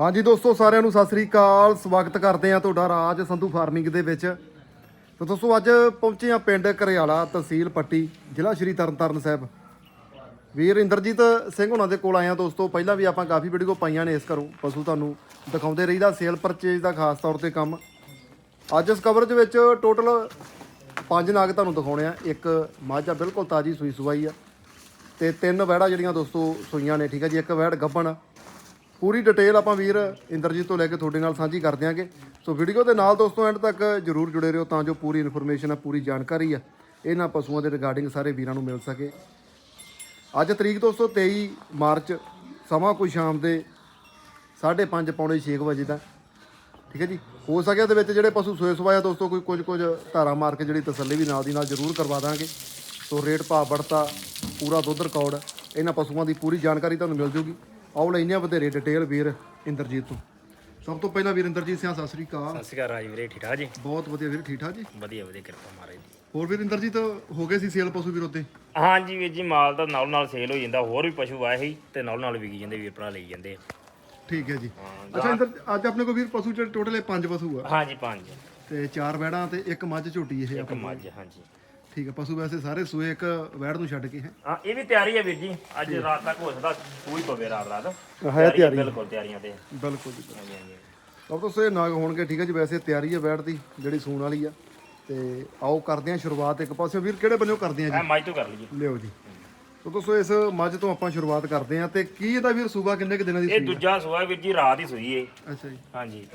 ਹਾਂਜੀ ਦੋਸਤੋ, ਸਾਰਿਆਂ ਨੂੰ ਸਤਿ ਸ੍ਰੀ ਅਕਾਲ। ਸਵਾਗਤ ਕਰਦੇ ਆ ਤੁਹਾਡਾ ਰਾਜ ਸੰਧੂ ਫਾਰਮਿੰਗ ਦੇ ਵਿੱਚ। ਤੇ ਦੋਸਤੋ, ਅੱਜ ਪਹੁੰਚੇ ਆ ਪਿੰਡ ਘਰਿਆਲਾ ਤਹਿਸੀਲ ਪੱਟੀ, ਜ਼ਿਲ੍ਹਾ ਸ਼੍ਰੀ ਤਰਨਤਾਰਨ ਸਾਹਿਬ। ਵੀਰ ਇੰਦਰਜੀਤ ਸਿੰਘ ਉਹਨਾਂ ਦੇ ਕੋਲ ਆਏ ਆ ਦੋਸਤੋ। ਪਹਿਲਾਂ ਵੀ ਆਪਾਂ ਕਾਫੀ ਵੀਡੀਓ ਪਾਈਆਂ ਨੇ ਇਸ ਘਰੋਂ, ਪਸ਼ੂ ਤੁਹਾਨੂੰ ਦਿਖਾਉਂਦੇ ਰਹੀਦਾ ਸੇਲ ਪਰਚੇਜ ਦਾ ਖਾਸ ਤੌਰ ਤੇ ਕੰਮ। ਅੱਜ ਇਸ ਕਵਰੇਜ ਵਿੱਚ ਟੋਟਲ ਪੰਜ ਨਾਗ ਤੁਹਾਨੂੰ ਦਿਖਾਉਣੇ ਆ। ਇੱਕ ਮਾਝਾ ਬਿਲਕੁਲ ਤਾਜੀ ਸੂਈ ਸੁਆਈ ਆ ਤੇ ਤਿੰਨ ਵਹਿੜਾ ਜਿਹੜੀਆਂ ਦੋਸਤੋ ਸੂਈਆਂ ਨੇ, ਠੀਕ ਆ ਜੀ। ਇੱਕ ਵਹਿੜ ਗੱਭਣ ਆ। ਪੂਰੀ ਡਿਟੇਲ ਆਪਾਂ ਵੀਰ ਇੰਦਰਜੀਤ ਤੋਂ ਲੈ ਕੇ ਤੁਹਾਡੇ ਨਾਲ ਸਾਂਝੀ ਕਰ ਦਿਆਂਗੇ। ਸੋ ਵੀਡੀਓ ਦੇ ਨਾਲ ਦੋਸਤੋ, ਐਂਡ ਤੱਕ ਜਰੂਰ ਜੁੜੇ ਰਹੋ ਤਾਂ ਜੋ ਪੂਰੀ ਇਨਫੋਰਮੇਸ਼ਨ ਆ, ਪੂਰੀ ਜਾਣਕਾਰੀ ਆ। ਇਹਨਾਂ ਪਸ਼ੂਆਂ ਦੇ ਰਿਗਾਰਡਿੰਗ ਸਾਰੇ ਵੀਰਾਂ ਨੂੰ ਮਿਲ ਸਕੇ। ਅੱਜ ਤਰੀਕ ਦੋਸਤੋ 23 ਮਾਰਚ, ਸਮਾਂ ਕੋਈ ਸ਼ਾਮ ਦੇ 5:30 ਪੌਣੇ 6 ਵਜੇ ਦਾ। ਠੀਕ ਹੈ ਜੀ? ਹੋ ਸਕਿਆ ਦੇ ਵਿੱਚ ਜਿਹੜੇ ਪਸ਼ੂ ਸੋਏ ਸਵਾਇਆ ਦੋਸਤੋ, ਕੋਈ ਕੁਝ ਕੁਝ ਧਾਰਾ ਮਾਰ ਕੇ ਜਿਹੜੀ ਤਸੱਲੀ ਵੀ ਨਾਲ ਦੀ ਨਾਲ ਜ਼ਰੂਰ ਕਰਵਾ ਦਾਂਗੇ। ਸੋ ਰੇਟ ਭਾਅ ਬੜਤਾ ਪੂਰਾ ਦੁੱਧ ਰਿਕਾਰਡ, ਇਹਨਾਂ ਪਸ਼ੂਆਂ ਦੀ ਪੂਰੀ ਜਾਣਕਾਰੀ ਤੁਹਾਨੂੰ ਮਿਲ ਜੂਗੀ। ਆਓ ਲੈਨੇ ਆ ਵਧੇਰੇ ਡਿਟੇਲ ਵੀਰ ਇੰਦਰਜੀਤ ਤੋਂ। ਸਭ ਤੋਂ ਪਹਿਲਾਂ ਵੀਰ ਇੰਦਰਜੀਤ ਸਿੰਘ ਸਤਿ ਸ੍ਰੀ ਅਕਾਲ। ਸਤਿ ਸ਼੍ਰੀ ਅਕਾਲ ਰਾਜ ਵੀਰੇ ਠੀਕ ਠਾਕ ਜੀ? ਬਹੁਤ ਵਧੀਆ ਵੀਰ ਠੀਕ ਠਾਕ ਜੀ? ਵਧੀਆ ਵਧੀਆ ਕਿਰਪਾ ਮਹਾਰਾਜ ਦੀ। ਹੋਰ ਵੀਰ ਇੰਦਰਜੀਤ ਹੋ ਗਏ ਸੀ ਸੇਲ ਪਸ਼ੂ ਵੀਰ ਉੱਤੇ? ਹਾਂਜੀ ਵੀਰ ਜੀ ਮਾਲ ਤਾਂ ਨਾਲ ਨਾਲ ਸੇਲ ਹੋ ਜਾਂਦਾ ਹੋਰ ਵੀ ਪਸ਼ੂ ਆਏ ਸੀ ਤੇ ਨਾਲ ਨਾਲ ਵਿਕੀ ਜਾਂਦੇ ਵੀਰ ਭਰਾ ਲਈ ਜਾਂਦੇ ਠੀਕ ਹੈ ਜੀ। ਅੱਛਾ ਇੰਦਰ ਅੱਜ ਆਪਣੇ ਕੋਲ ਵੀਰ ਪਸ਼ੂ ਜਿਹੜੇ ਟੋਟਲ ਇਹ ਪੰਜ ਪਸ਼ੂ ਆ। ਹਾਂਜੀ ਪੰਜ। ਤੇ ਚਾਰ ਵੈੜਾਂ ਤੇ ਇੱਕ ਮੱਝ ਝੋਟੀ ਇਹ ਇੱਕ ਮੱਝ ਹਾਂਜੀ। ਠੀਕ ਹੈ ਪਸ਼ੂ ਵੈਸੇ ਸਾਰੇ ਸੂਏ ਇੱਕ ਵੈੜ ਨੂੰ ਛੱਡ ਕੇ ਹੈ। ਹਾਂ ਇਹ ਵੀ ਤਿਆਰੀ ਹੈ ਵੀਰ ਜੀ। ਅੱਜ ਰਾਤ ਤੱਕ ਹੋ ਸਕਦਾ ਕੋਈ ਪਵੇ ਰਾਤ ਰਾਤ। ਹੈ ਤਿਆਰੀ। ਬਿਲਕੁਲ ਤਿਆਰੀਆਂ ਤੇ। ਬਿਲਕੁਲ ਜੀ ਹਾਂਜੀ ਹਾਂਜੀ ਸਭ ਤੋਂ ਸੇ ਨਾਗ ਹੋਣਗੇ ਠੀਕ ਹੈ ਜੀ ਵੈਸੇ ਤਿਆਰੀ ਹੈ ਬੈਠ ਦੀ ਜਿਹੜੀ ਸੂਣ ਵਾਲੀ ਆ। ਤੇ ਆਓ ਕਰਦੇ ਹਾਂ ਸ਼ੁਰੂਆਤ ਇੱਕ ਪਾਸੇ। ਵੀਰ ਕਿਹੜੇ ਬੰਨਿਓ ਕਰਦੇ ਹਾਂ ਮੈਂ ਮੱਝ ਤੋਂ ਕਰ ਲਈਏ। ਜੀ ਲਿਓ ਜੀ। ਸੋ ਦੋਸਤੋ ਇਸ ਮੱਝ ਤੋਂ ਆਪਾਂ ਸ਼ੁਰੂਆਤ ਕਰਦੇ ਹਾਂ। ਤੇ ਕੀ ਇਹਦਾ ਵੀਰ ਸੂਬਾ ਕਿੰਨੇ ਕੁ ਦਿਨਾਂ ਦੀ ਇਹ ਦੂਜਾ ਸੂਆ ਵੀਰ ਜੀ ਰਾਤ ਹੀ ਸੂਈ ਏ। ਅੱਛਾ ਜੀ। ਹਾਂਜੀ।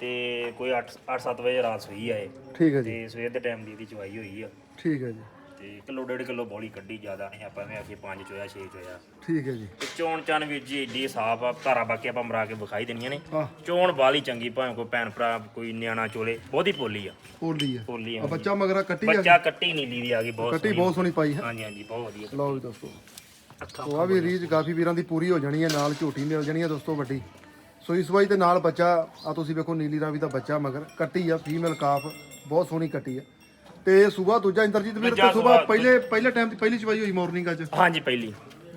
ਤੇ ਕੋਈ 8 8-7 ਵਜੇ ਰਾਤ ਸੂਈ ਆ ਇਹ। ਠੀਕ ਹੈ ਜੀ। ਤੇ ਸਵੇਰ ਦੇ ਟਾਈਮ ਦੀ ਇਹਦੀ ਚਵਾਈ ਹੋਈ ਆ। ਠੀਕ ਹੈ ਜੀ। ਤੇ ਕਿਲੋ ਡੇਢ ਕਿਲੋ ਬੋਲੀ ਕੱਢੀ ਜ਼ਿਆਦਾ ਨਹੀਂ ਆਪਾਂ ਐਵੇਂ ਆਖੀ 5 ਚੋਇਆ 6 ਚੋਇਆ। ਠੀਕ ਹੈ ਜੀ। ਤੇ ਚੋਣ ਚਨ ਵੀਰ ਜੀ ਏਡੀ ਸਾਫ਼ ਆ ਧਾਰਾ ਬਾਕੀ ਆਪਾਂ ਮਰਾ ਕੇ ਵਿਖਾਈ ਦੇਣੀਆਂ ਨੇ। ਆਹ ਚੋਣ ਬਾਲੀ ਚੰਗੀ ਭਾਵੇਂ ਕੋਈ ਭੈਣ ਭਰਾ ਕੋਈ ਨਿਆਣਾ ਚੋਲੇ ਬਹੁਤੀ ਪੋਲੀ ਆ। ਪੋਲੀ ਆ। ਪੋਲੀ ਆ ਆ ਬੱਚਾ ਮਗਰਾ ਕੱਟੀ ਆ ਬੱਚਾ ਕੱਟੀ ਨੀਲੀ ਦੀ ਆ ਗਈ ਬਹੁਤ ਕੱਟੀ ਬਹੁਤ ਸੋਹਣੀ ਪਾਈ ਹੈ। ਹਾਂਜੀ ਹਾਂਜੀ ਬਹੁਤ ਵਧੀਆ। ਲਓ ਜੀ ਦੋਸਤੋ। ਅੱਖਾਂ ਸੋ ਆ ਵੀ ਰੀਜ ਕਾਫੀ ਵੀਰਾਂ ਦੀ ਪੂਰੀ ਹੋ ਜਾਣੀ ਹੈ ਨਾਲ ਝੋਟੀ ਮਿਲ ਜਾਣੀ ਹੈ ਦੋਸਤੋ ਵੱਡੀ। ਸੋਈ ਸਵਾਈ ਤੇ ਨਾਲ ਬੱਚਾ ਆ ਤੁਸੀਂ ਵੇਖੋ ਨੀਲੀ ਰਾਵੀ ਦਾ ਬੱਚਾ ਮਗਰ ਕੱਟੀ ਆ ਫੀਮੇਲ ਕਾਫ ਬਹੁਤ ਸੋਹਣੀ ਕੱਟੀ ਆ। ਤੇ ਸਵੇਰ ਦੂਜਾ ਇੰਦਰਜੀਤ ਵੀਰ ਤੇ ਸਵੇਰ ਪਹਿਲੇ ਪਹਿਲੇ ਟਾਈਮ ਦੀ ਪਹਿਲੀ ਚਵਾਈ ਹੋਈ ਮਾਰਨਿੰਗ ਅੱਜ? ਹਾਂਜੀ ਪਹਿਲੀ।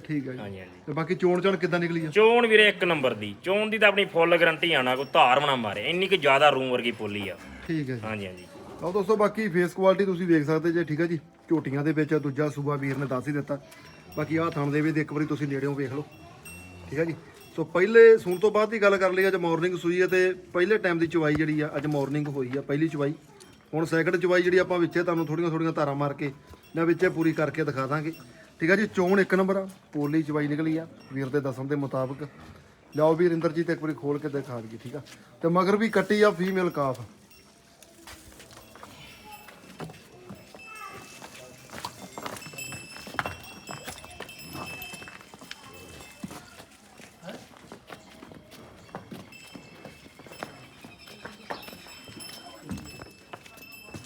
ਠੀਕ ਹੈ ਜੀ। ਹਾਂਜੀ ਹਾਂਜੀ। ਤੇ ਬਾਕੀ ਚੋਣ ਚਣ ਕਿੱਦਾਂ ਨਿਕਲੀ ਆ? ਚੋਣ ਵੀਰੇ ਇੱਕ ਨੰਬਰ ਦੀ। ਚੋਣ ਦੀ ਤਾਂ ਆਪਣੀ ਫੁੱਲ ਗਰੰਟੀ ਆਣਾ ਕੋਈ ਧਾਰ ਬਣਾ ਮਾਰੇ। ਇੰਨੀ ਕਿ ਜ਼ਿਆਦਾ ਰੂਮ ਵਰਗੀ ਪੋਲੀ ਆ। ਠੀਕ ਹੈ ਜੀ। ਹਾਂਜੀ ਹਾਂਜੀ। ਆਓ ਦੋਸਤੋ ਬਾਕੀ ਫੇਸ ਕੁਆਲਿਟੀ ਤੁਸੀਂ ਵੇਖ ਸਕਦੇ ਜੇ ਠੀਕ ਹੈ ਜੀ। ਝੋਟੀਆਂ ਦੇ ਵਿੱਚ ਦੂਜਾ ਸੂਬਾ ਵੀਰ ਨੇ ਦੱਸ ਹੀ ਦਿੱਤਾ। ਬਾਕੀ ਆਹ ਥਣ ਦੇ ਵੀ ਇੱਕ ਵਾਰੀ ਤੁਸੀਂ ਨੇੜਿਓਂ ਵੇਖ ਲਓ। ਠੀਕ ਹੈ ਜੀ। ਸੋ ਪਹਿਲੇ ਸੂਣ ਤੋਂ ਬਾਅਦ ਦੀ ਗੱਲ ਕਰ ਲਈ ਅੱਜ ਮਾਰਨਿੰਗ ਸੂਈ ਹੈ ਤੇ ਪਹਿਲੇ ਟਾਈਮ ਦੀ ਚਵਾਈ ਜਿਹੜੀ ਆ ਅੱਜ ਮਾਰਨਿੰਗ ਹੋਈ ਆ ਪਹਿਲੀ ਚਵਾਈ। ਹੁਣ ਸੈਕਿੰਡ ਚਵਾਈ ਜਿਹੜੀ ਆਪਾਂ ਵਿੱਚੇ ਤੁਹਾਨੂੰ ਥੋੜੀਆਂ ਥੋੜੀਆਂ ਧਾਰਾਂ ਮਾਰ ਕੇ ਜਾਂ ਵਿੱਚੇ ਪੂਰੀ ਕਰਕੇ ਦਿਖਾ ਦਾਂਗੇ। ਠੀਕ ਆ ਜੀ, ਚੋਣ ਇੱਕ ਨੰਬਰ ਆ, ਪੋਲੀ ਚਵਾਈ ਨਿਕਲੀ ਆ, ਵੀਰ ਦੇ ਦੱਸਣ ਦੇ ਮੁਤਾਬਕ। ਲਿਆਓ ਵੀਰ ਇੰਦਰਜੀਤ ਇੱਕ ਵਾਰੀ ਖੋਲ ਕੇ ਦਿਖਾ ਦਈਏ, ਠੀਕ ਆ। ਤੇ ਮਗਰ ਵੀ ਕੱਟੀ ਆ ਫੀਮੇਲ ਕਾਫ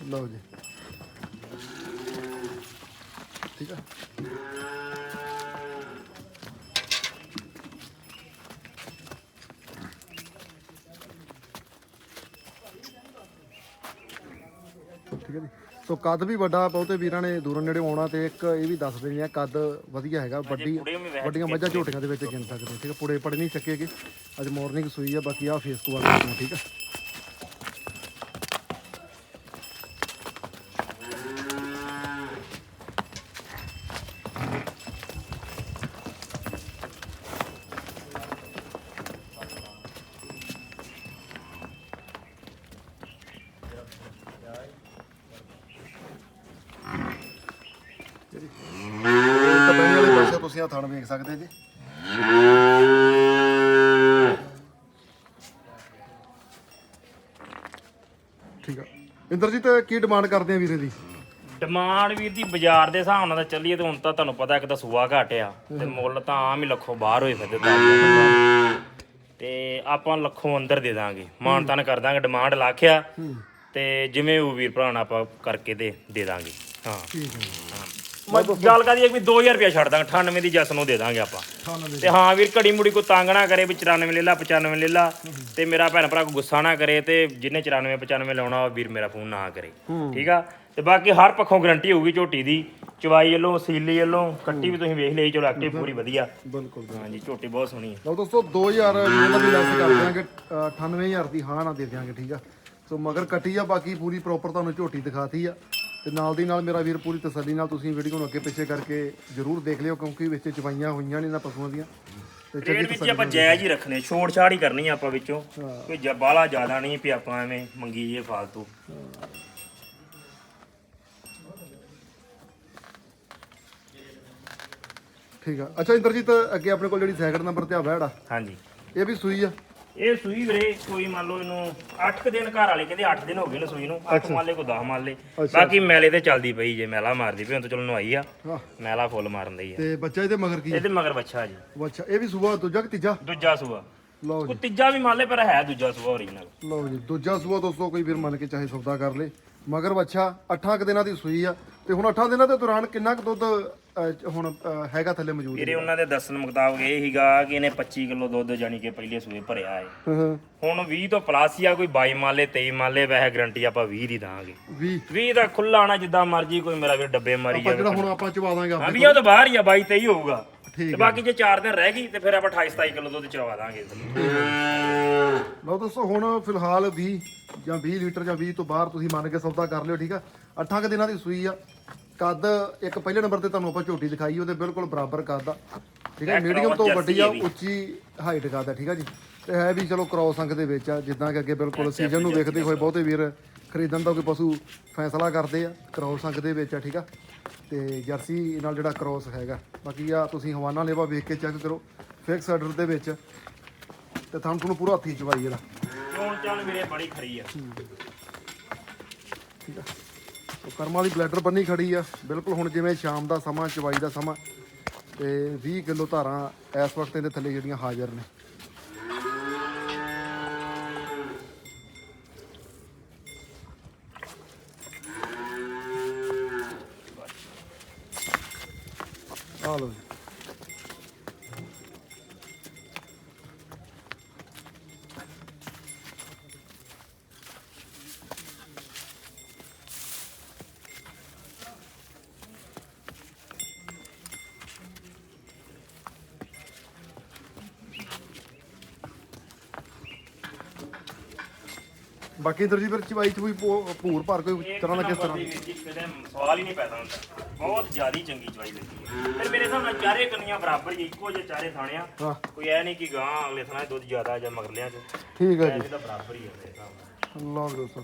ਲਓ ਜੀ। ਠੀਕ ਆ? ਠੀਕ ਹੈ ਜੀ। ਸੋ ਕੱਦ ਵੀ ਵੱਡਾ ਬਹੁਤੇ ਵੀਰਾਂ ਨੇ ਦੂਰੋਂ ਨੇੜੇ ਆਉਣਾ ਤੇ ਇੱਕ ਇਹ ਵੀ ਦੱਸ ਦਿੰਦੇ ਆ ਕੱਦ ਵਧੀਆ ਹੈਗਾ ਵੱਡੀ ਵੱਡੀਆਂ ਮੱਝਾਂ ਝੋਟੀਆਂ ਦੇ ਵਿੱਚ ਗਿਣ ਸਕਦੇ ਹੋ, ਠੀਕ ਹੈ ਪੁੜੇ ਪੜ ਨਹੀਂ ਸਕੇਗੇ ਅੱਜ ਮਾਰਨਿੰਗ ਸੂਈ ਆ ਬਾਕੀ ਆ ਫੇਸ ਕੁਆਲਿਟੀ ਠੀਕ ਆ ਤਾਂ ਬੈਣੀ ਵਾਲੇ ਪਾਸੇ ਤੁਸੀਂ ਆ ਥਣ ਵੇਖ ਸਕਦੇ ਜੀ। ਠੀਕ ਆ। ਇੰਦਰਜੀਤ ਕੀ ਡਿਮਾਂਡ ਕਰਦੇ ਆ ਵੀਰੇ ਦੀ? ਡਿਮਾਂਡ ਵੀਰ ਦੀ ਬਾਜ਼ਾਰ ਦੇ ਹਿਸਾਬ ਨਾਲ ਤਾਂ ਚੱਲੀਏ ਤੇ ਹੁਣ ਤਾਂ ਤੁਹਾਨੂੰ ਪਤਾ ਇੱਕ ਤਾਂ ਸੂਆ ਘੱਟ ਆ ਤੇ ਮੁੱਲ ਤਾਂ ਆਮ ਹੀ ਲੱਖੋਂ ਬਾਹਰ ਹੋਏ ਫਿਰਦੇ ਤਾਂ ਤੇ ਆਪਾਂ ਲੱਖੋਂ ਅੰਦਰ ਦੇ ਦਾਂਗੇ। ਮਾਨਤਾਨ ਕਰ ਦਾਂਗੇ ਡਿਮਾਂਡ ਲੱਖਿਆ ਤੇ ਜਿਵੇਂ ਉਹ ਵੀਰ ਭਰਾ ਨਾਲ ਆਪਾਂ ਕਰਕੇ ਤੇ ਦੇ ਦਾਂਗੇ। ਹਾਂ। ਠੀਕ ਹੈ। ਜੀ ਮੈਂ ਗੱਲ ਕਰਦੀ ਹੈ ਵੀ 2000 ਰੁਪਇਆ ਛੱਡ ਦਾਂਗੇ 98 ਦੀ ਜਸ ਨੂੰ ਦੇ ਦਾਂਗੇ ਆਪਾਂ। ਤੇ ਹਾਂ ਵੀਰ ਘੜੀ ਮੁੜੀ ਕੋ ਤੰਗ ਨਾ ਕਰੇ ਵੀ 94 ਲੈ ਲਾ 95 ਲੈ ਲਾ। ਤੇ ਮੇਰਾ ਭੈਣ ਭਰਾ ਕੋ ਗੁੱਸਾ ਨਾ ਕਰੇ ਤੇ ਜਿਹਨੇ 94 95 ਲਾਉਣਾ ਉਹ ਵੀਰ ਮੇਰਾ ਫੋਨ ਨਾ ਕਰੇ। ਠੀਕ ਆ? ਤੇ ਬਾਕੀ ਹਰ ਪੱਖੋਂ ਗਰੰਟੀ ਹੋਊਗੀ ਝੋਟੀ ਦੀ। ਚਵਾਈ ਵੱਲੋਂ ਸੀਲੀ ਵੱਲੋਂ ਕੱਟੀ ਵੀ ਤੁਸੀਂ ਵੇਖ ਲਈ ਚਲੋ ਐਕਟਿਵ ਪੂਰੀ ਵਧੀਆ। ਬਿਲਕੁਲ ਹਾਂਜੀ ਝੋਟੀ ਬਹੁਤ ਸੋਹਣੀ ਹੈ। ਲਓ ਦੋਸਤੋ 2000 ਇਹਨਾਂ ਦੀ ਲੈਸ ਕਰ ਦਿਆਂਗੇ ਅ, 98000 ਦੀ ਹਾਂ ਨਾ ਦੇ ਦਿਆਂਗੇ ਠੀਕ ਆ? ਸੋ ਮਗਰ ਕੱਟੀ ਆ ਬਾਕੀ ਪੂਰੀ ਪ੍ਰੋਪਰ ਤੁਹਾਨੂੰ ਝੋਟੀ ਦਿਖਾਤੀ ਆ। ਤੇ ਨਾਲ ਦੀ ਨਾਲ ਮੇਰਾ ਵੀਰ ਪੂਰੀ ਤਸੱਲੀ ਨਾਲ ਤੁਸੀਂ ਵੀਡੀਓ ਨੂੰ ਅੱਗੇ ਪਿੱਛੇ ਕਰਕੇ ਜਰੂਰ ਦੇਖ ਲਿਓ ਕਿਉਂਕਿ ਵਿੱਚ ਚਵਾਈਆਂ ਹੋਈਆਂ ਨੇ ਇਹਨਾਂ ਪਸ਼ੂਆਂ ਦੀਆਂ। ਤੇ ਰੇਟ ਵਿੱਚ ਆਪਾਂ ਜਾਇਜ਼ ਹੀ ਰੱਖਨੇ ਛੋੜ ਛਾੜ ਹੀ ਕਰਨੀ ਆ ਆਪਾਂ ਵਿੱਚੋਂ। ਕੋਈ ਬਾਹਲਾ ਜ਼ਿਆਦਾ ਨਹੀਂ ਵੀ ਆਪਾਂ ਐਵੇਂ ਮੰਗੀ ਜੇ ਫਾਲਤੂ। ਠੀਕ ਆ। ਅੱਛਾ ਇੰਦਰਜੀਤ ਅੱਗੇ ਆਪਣੇ ਕੋਲ ਜਿਹੜੀ ਸੈਕਿੰਡ ਨੰਬਰ ਤੇ ਆ ਆ ਹਾਂਜੀ। ਇਹ ਵੀ ਸੂਈ ਆ? ਇਹ ਸੂਈ ਵੀਰੇ ਕੋਈ ਮੰਨ ਲਓ ਇਹਨੂੰ 8 ਦਿਨ ਘਰ ਵਾਲੇ ਕਹਿੰਦੇ 8 ਦਿਨ ਹੋ ਗਏ ਨੇ ਸੂਈ ਨੂੰ 8 ਮੰਨ ਲੈ ਕੋ 10 ਮੰਨ ਲੈ ਬਾਕੀ ਮੈਲੇ ਤੇ ਚੱਲਦੀ ਪਈ ਜੇ ਮੈਲਾ ਮਾਰਦੀ ਪਈ ਹੁਣ ਤਾਂ ਚਲੋ ਨਵਾਈ ਆ। ਮੈਲਾ ਫੁੱਲ ਮਾਰਨ ਦੀ ਆ। ਤੇ ਬੱਚਾ ਇਹਦੇ ਮਗਰ ਕੀ? ਇਹਦੇ ਮਗਰ ਬੱਚਾ ਜੀ। ਅੱਛਾ ਇਹ ਵੀ ਸੂਆ ਦੂਜਾ ਕਿ ਤੀਜਾ? ਦੂਜਾ ਸੂਆ। ਲਓ ਉਹ ਜੀ ਤੀਜਾ ਵੀ ਮੰਨ ਲੈ ਪਰ ਹੈ ਦੂਜਾ ਸੂਆ ਓਰੀਜਨਲ ਲਓ ਜੀ ਦੂਜਾ ਸੂਆ ਦੋਸਤੋ ਕੋਈ ਵੀਰ ਮੰਨ ਕੇ ਚਾਹੇ ਸੌਦਾ ਕਰ ਲੇ। ਮਗਰ ਬੱਚਾ 8 ਕੁ ਦਿਨਾਂ ਦੀ ਸੂਈ ਆ। ਤੇ ਹੁਣ 8 ਦਿਨਾਂ ਦੇ ਦੌਰਾਨ ਕਿੰਨਾ ਕੁ ਦੁੱਧ ਅ, ਹੁਣ ਹੈਗਾ ਥੱਲੇ ਮੌਜੂਦ ਵੀਰੇ ਉਹਨਾਂ ਦੇ ਦੱਸਣ ਮੁਤਾਬਕ ਇਹ ਹੀਗਾ ਕਿ ਇਹਨੇ 25 ਕਿਲੋ ਦੁੱਧ ਜਾਨੀ ਕਿ ਪਹਿਲੇ ਸੂਏ ਭਰਿਆ ਹੈ ਹਾਂ ਹਾਂ। ਹੁਣ 20 ਤੋਂ ਪਲੱਸ ਹੀ ਆ ਕੋਈ 22 ਮੰਨ ਲੈ 23 ਮੰਨ ਲੈ ਵੈਸੇ ਗਰੰਟੀ ਆਪਾਂ 20 ਦੀ ਦਾਂਗੇ। 20 20 ਦਾ ਖੁੱਲਾ ਆਣਾ ਜਿੱਦਾਂ ਮਰਜ਼ੀ ਕੋਈ ਮੇਰਾ ਵੀਰ ਡੱਬੇ ਮਾਰੀ ਆਪਾਂ ਜਾਵੇ ਹੁਣ ਆਪਾਂ ਚਵਾ ਦਾਂਗੇ ਹਾਂ ਵੀ ਉਹ ਤਾਂ ਬਾਹਰ ਹੀ ਆ 22 23 ਹੋਊਗਾ। ਠੀਕ ਤੇ ਬਾਕੀ ਜੇ 4 ਦਿਨ ਰਹਿ ਗਈ ਤੇ ਫਿਰ ਆਪਾਂ 28 27 ਕਿਲੋ ਦੁੱਧ ਚਵਾ ਦਾਂਗੇ ਲਓ ਦੋਸਤੋ ਹੁਣ ਫਿਲਹਾਲ 20 ਜਾਂ 20 ਲੀਟਰ ਜਾਂ 20 ਤੋਂ ਬਾਹਰ ਤੁਸੀਂ ਮੰਨ ਕੇ ਸੌਦਾ ਕਰ ਲਿਓ ਠੀਕ ਆ? 8 ਕੁ ਦਿਨਾਂ ਦੀ ਸੂਈ ਆ। ਕੱਦ ਇੱਕ ਪਹਿਲੇ ਨੰਬਰ ਤੇ ਤੁਹਾਨੂੰ ਆਪਾਂ ਝੋਟੀ ਦਿਖਾਈ ਉਹਦੇ ਬਿਲਕੁਲ ਬਰਾਬਰ ਕੱਦ ਆ। ਠੀਕ ਹੈ ਮੀਡੀਅਮ ਤੋਂ ਵੱਡੀ ਆ ਉੱਚੀ ਹਾਈਟ ਕੱਦ ਆ ਠੀਕ ਆ ਜੀ। ਤੇ ਹੈ ਵੀ ਚਲੋ ਕ੍ਰੋਸ ਅੰਕ ਦੇ ਵਿੱਚ ਆ ਜਿੱਦਾਂ ਕਿ ਅੱਗੇ ਬਿਲਕੁਲ ਸੀਜ਼ਨ ਨੂੰ ਵੇਖਦੇ ਹੋਏ ਬਹੁਤੇ ਵੀਰ ਖਰੀਦਣ ਦਾ ਕੋਈ ਪਸ਼ੂ ਫੈਸਲਾ ਕਰਦੇ ਆ ਕ੍ਰੋਸ ਅੰਕ ਦੇ ਵਿੱਚ ਆ ਠੀਕ ਆ। ਤੇ ਜਰਸੀ ਨਾਲ ਜਿਹੜਾ ਕ੍ਰੋਸ ਹੈਗਾ ਬਾਕੀ ਆ ਤੁਸੀਂ ਹਵਾਨਾ ਲੇਵਾ ਵੇਖ ਕੇ ਚੈੱਕ ਕਰੋ ਫਿਕਸ ਆਰਡਰ ਦੇ ਵਿੱਚ। ਤੇ ਤੁਹਾਨੂੰ ਤੁਹਾਨੂੰ ਪੂਰਾ ਹੱਥੀ ਚਵਾਈ ਜਿਹੜਾ ਚੋਣ ਚਾਲ ਵੀਰੇ ਬੜੀ ਖਰੀ ਆ। ਠੀਕ ਆ। ਕਰਮਾਂ ਦੀ ਬਲੈਡਰ ਬੰਨੀ ਖੜੀ ਆ। ਬਿਲਕੁਲ ਹੁਣ ਜਿਵੇਂ ਸ਼ਾਮ ਦਾ ਸਮਾਂ, ਚਵਾਈ ਦਾ ਸਮਾਂ, ਤੇ 20 ਕਿਲੋ ਧਾਰਾਂ ਇਸ ਵਕਤ ਇਹਦੇ ਥੱਲੇ ਜਿਹੜੀਆਂ ਹਾਜ਼ਰ ਨੇ। ਆ ਲਓ ਬਾਕੀ ਇਧਰ ਜੀ ਫਿਰ ਚਵਾਈ ਚ ਵੀ ਭੂ- ਭੂਰ ਭਰ ਕੋਈ ਤਰ੍ਹਾਂ ਦਾ ਕਿਸ ਤਰ੍ਹਾਂ? ਸਵਾਲ ਹੀ ਨਹੀਂ ਪੈਦਾ ਹੁੰਦਾ। ਬਹੁਤ ਜ਼ਿਆਦੀ ਚੰਗੀ ਚਵਾਈ ਲੱਗੀ ਹੈ। ਫਿਰ ਮੇਰੇ ਹਿਸਾਬ ਨਾਲ ਚਾਰੇ ਕੰਨੀਆਂ ਬਰਾਬਰ ਹੀ ਇੱਕੋ ਜਿਹੇ ਚਾਰੇ ਥਾਣਿਆਂ। ਹਾਂ। ਕੋਈ ਐ ਨਹੀਂ ਕਿ ਗਾਂ ਅਗਲੇ ਥਾਣੇ ਦੁੱਧ ਜ਼ਿਆਦਾ ਜਾਂ ਮਗਰਲਿਆਂ ਚ। ਠੀਕ ਹੈ ਜੀ। ਤਾਂ ਬਰਾਬਰ ਹੀ ਹੈ ਮੇਰੇ ਹਿਸਾਬ ਨਾਲ। ਲਓ ਦੋਸਤੋ